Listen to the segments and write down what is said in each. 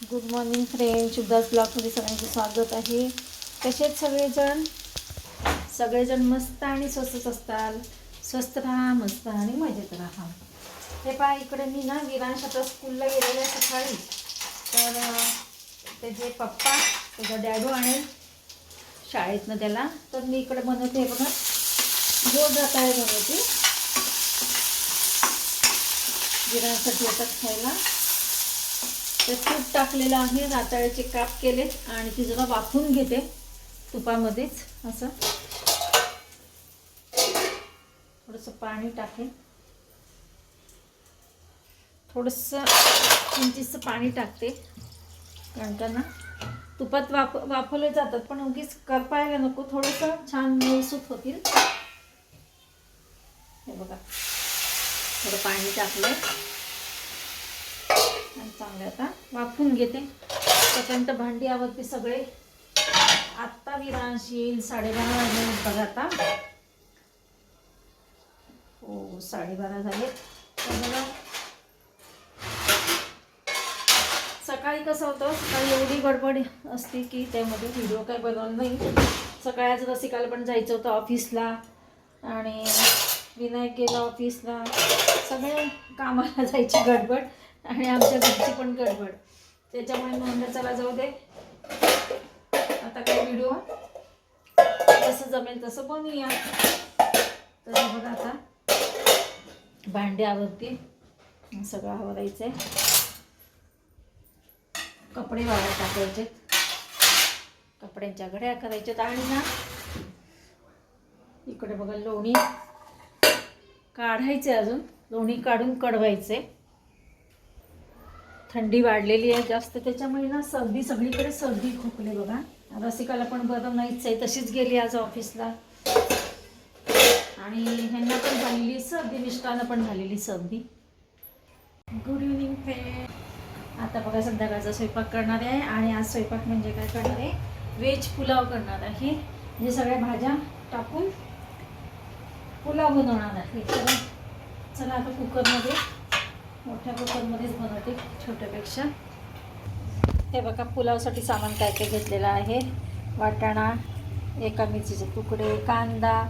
Good morning friend शुभदास ब्लॉगमध्ये सगळ्यांचं स्वागत आहे. तसेच सगळेजण? सगळेजण मस्त आणि स्वस्तच असताल. स्वस्त राहा मस्त आणि मजेत राहा. हे पहा इकडे मी ना विरांश आता स्कूलला गेलेलं आहे सकाळी. तर त्याचे पप्पा त्याचा डॅडू आणेल शाळेतनं त्याला. तर मी इकडे बनवते बघा. गोड रताळे बनवते विरांसाठी येतात खायला. तर तूप टाकलेलं आहे नाताळ्याचे काप केले आणि ती जरा वाफून घेते तुपामध्येच असं. थोडंसं पाणी टाकेन. थोडंसं किंचितचं पाणी टाकते. कारण का ना तुपात वाप वाफवले जातात पण उगीच करपायला नको. थोडंसं छान मऊसूत होतील. हे बघा. थोडं पाणी टाकलं चांगले आता. वाफून घेते. तोपर्यंत भांडी आवडते सगळे. आत्ता विरांश येईल साडेबारा वाजले बघा आता. हो साडेबारा झाले. तर बघा. सकाळी कसं होतं? सकाळी एवढी गडबड असते की त्यामध्ये व्हिडिओ काही बनवलं नाही. सकाळी आज रसिकाला पण जायचं होतं ऑफिसला आणि विनायक गेला ऑफिसला सगळे कामाला जायची गडबड. आणि आमच्या घरची पण गडबड. त्याच्यामुळे म्हणलं चला जाऊ दे. आता काय व्हिडिओ? जसं जमेल तसं बनूया तर बघा आता. भांड्यावरती सगळं आवरायचं आहे कपडे वाळत टाकायचे. कपड्यांच्या घड्या करायच्यात. आणि ना इकडे बघा लोणी काढायचे अजून. लोणी काढून कडवायचे थंडी वाढलेली आहे जास्त त्याच्यामुळे ना सर्दी सगळीकडे सर्दी खोकले बघा. रसिकाला पण बरं नाहीच आहे तशीच गेली आज ऑफिसला. आणि ह्यांना पण झालेली सर्दी मिस्टरांना पण झालेली सर्दी. गुड इव्हनिंग फ्रेंड आता बघा संध्याकाळचा स्वयंपाक करणार आहे आणि आज स्वयंपाक म्हणजे काय करणार आहे? व्हेज पुलाव करणार आहे. म्हणजे सगळ्या भाज्या टाकून पुलाव बनवणार आहे. चला आता कुकरमध्ये मोठ्या कुकरमध्येच बनवते छोट्यापेक्षा. हे बघा पुलावसाठी सामान काय काय घेतलेलं आहे. वाटाणा एका मिरचीचे तुकडे कांदा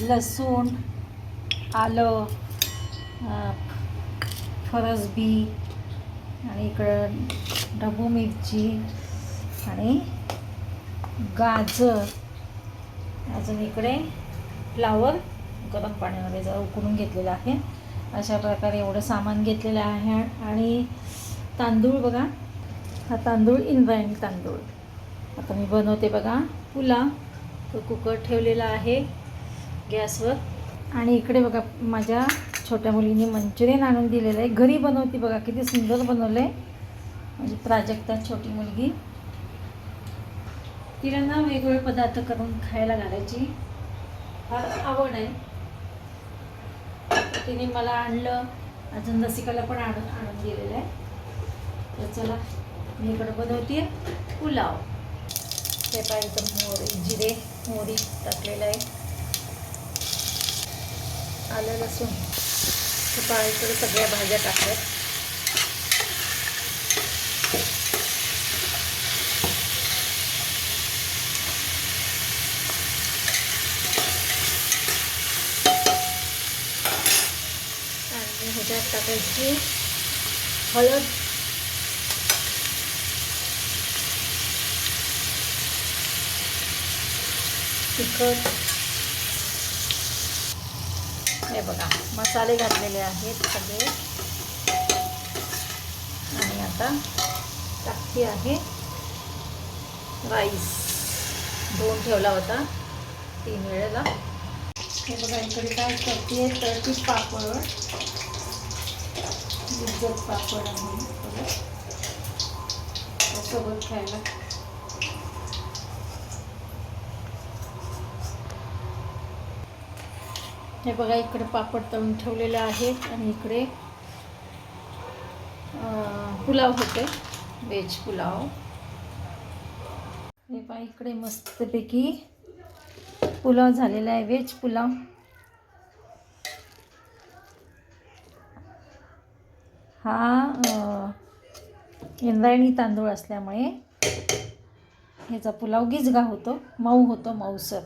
लसूण आलं फरसबी आणि इकडं ढबू मिरची आणि गाजर. अजून इकडे फ्लावर गरम पाण्यामध्ये जरा उकळून घेतलेलं आहे. अशा प्रकारे एवढं सामान घेतलेलं आहे. आणि तांदूळ बघा. हा तांदूळ इनब्रँड तांदूळ. आता मी बनवते बघा. पुलाव. तो कुकर ठेवलेला आहे गॅसवर. आणि इकडे बघा माझ्या छोट्या मुलीने मंचुरियन आणून दिलेलं आहे. घरी बनवते बघा किती सुंदर बनवलं आहे म्हणजे प्राजक्ता छोटी मुलगी. तिला ना वेगवेगळे पदार्थ करून खायला घालायची फार आवड आहे. तर तिने मला आणलं. अजून रसिकाला पण आणून आणून दिलेलं आहे. तर चला मी इकडं बनवते पुलाव. ते पाहिजे मोहरी जिरे मोहरी टाकलेलं आहे. आलं लसूण. ते इकडे सगळ्या भाज्या टाकल्यात आणि ह्याच्यात टाकायची हळद. तिखट. हे बघा मसाले घातलेले आहेत सगळे. आणि आता टाकते आहे राईस. दोन ठेवला होता. तीन वेळेला. हे बघा इकडे काय करते तळती पापड. इज्जत पापड आहे सोबत खायला हे बघा इकडे पापड तळून ठेवलेले आहेत आणि इकडे पुलाव होते व्हेज पुलाव. हे बघा इकडे मस्तपैकी पुलाव झालेला आहे व्हेज पुलाव. हा इंद्रायणी तांदूळ असल्यामुळे ह्याचा पुलाव गिजगा होतो मऊ होतो मऊसर.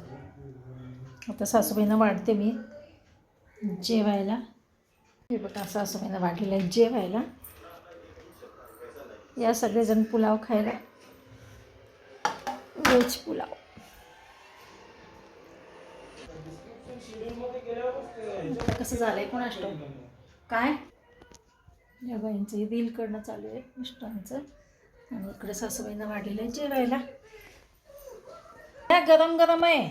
आता सासूबाईनं वाढते मी जेवायला. हे बघा सासूबाईनं वाढलेलं आहे जेवायला. या सगळेजण पुलाव खायला. व्हेज पुलाव. कसं झालं आहे ठाऊक. काय? या बाईंचं रील करणं चालू आहे मिस्टरांचं. आणि इकडे सासूबाईंना वाढलेलं आहे जेवायला. गरम गरम आहे.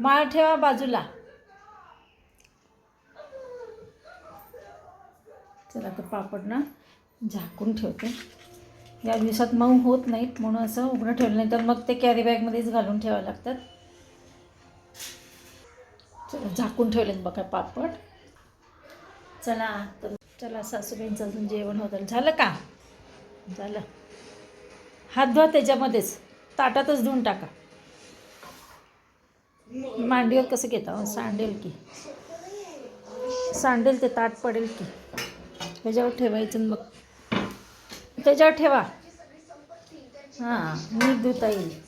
माळ ठेवा बाजूला. चला तर पापड ना झाकून ठेवते. या दिवसात मऊ होत नाहीत म्हणून असं उघडं ठेवलं नाही तर मग ते कॅरी बॅगमध्येच घालून ठेवावं लागतात. चला झाकून ठेवलेत बघा पापड. चला तर चला सासूबाईंचं अजून जेवण होतं झालं का? झालं. हात धुवा त्याच्यामध्येच. ताटातच धुवून टाका. मांडीवर कसं घेता? सांडेल की. सांडेल ते ताट पडेल की. त्याच्यावर ठेवायचं मग. त्याच्यावर ठेवा. हां नीट धुता येईल.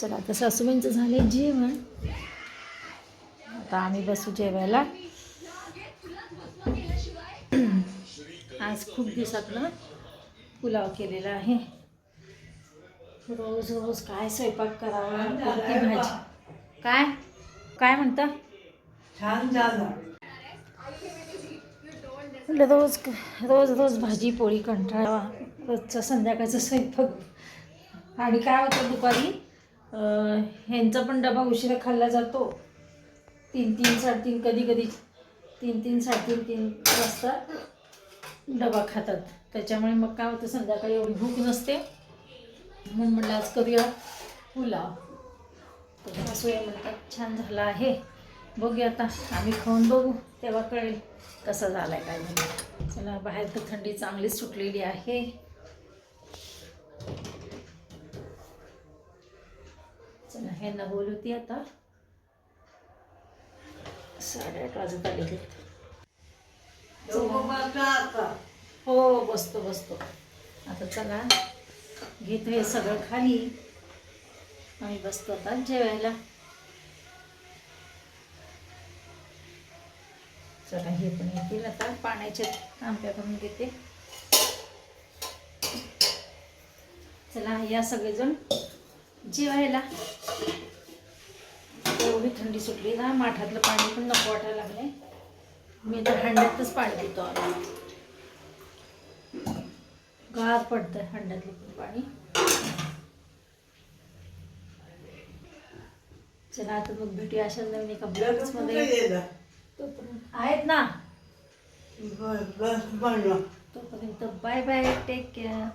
चला आता सासूबाईंचं झालं जेवण. आता आम्ही बसू जेवायला. आज खूप दिवसातनं पुलाव केलेला आहे. रोज रोज काय स्वयंपाक करावा कोणती भाजी? काय? काय म्हणता? छान झालं. म्हटलं रोज रोज रोज भाजी पोळी कंटाळावा. रोजचा संध्याकाळचा स्वयंपाक. आणि काय होतं दुपारी? ह्यांचा पण डबा उशिरा खाल्ला जातो. तीन तीन साडेतीन कधी कधी तीन तीन साडेतीन तीन वाजता. डबा खातात. त्याच्यामुळे मग काय होतं संध्याकाळी एवढी भूक नसते. म्हणून म्हणलं आज करूया पुलाव. सासूया म्हणतात छान झाला आहे. बघूया आता आम्ही खाऊन बघू. तेव्हा कळेल कसा झाला आहे काय चला बाहेर तर थंडी चांगलीच सुटलेली आहे. चला ह्यांना बोलवते आता. साडेआठ वाजत आले. दोघं हो बसतो बसतो. आता चला घेतो हे सगळं खाली. आम्ही बसतो आता जेवायला. चला हे पण येतील आता. पाण्याच्या तांब्या करून घेते. चला या सगळेजण जेवायला. एवढी थंडी सुटली ना माठातलं पाणी पण नको वाटायला लागलंय. मी तर हंड्यातच पाणी पितो आता गार पडतं हंड्यातलं पण पाणी. चला आता मग भेटूया अशा नवीन एका ब्लॉग्स कुठे मध्ये आहेत ना. तोपर्यंत बाय बाय टेक केअर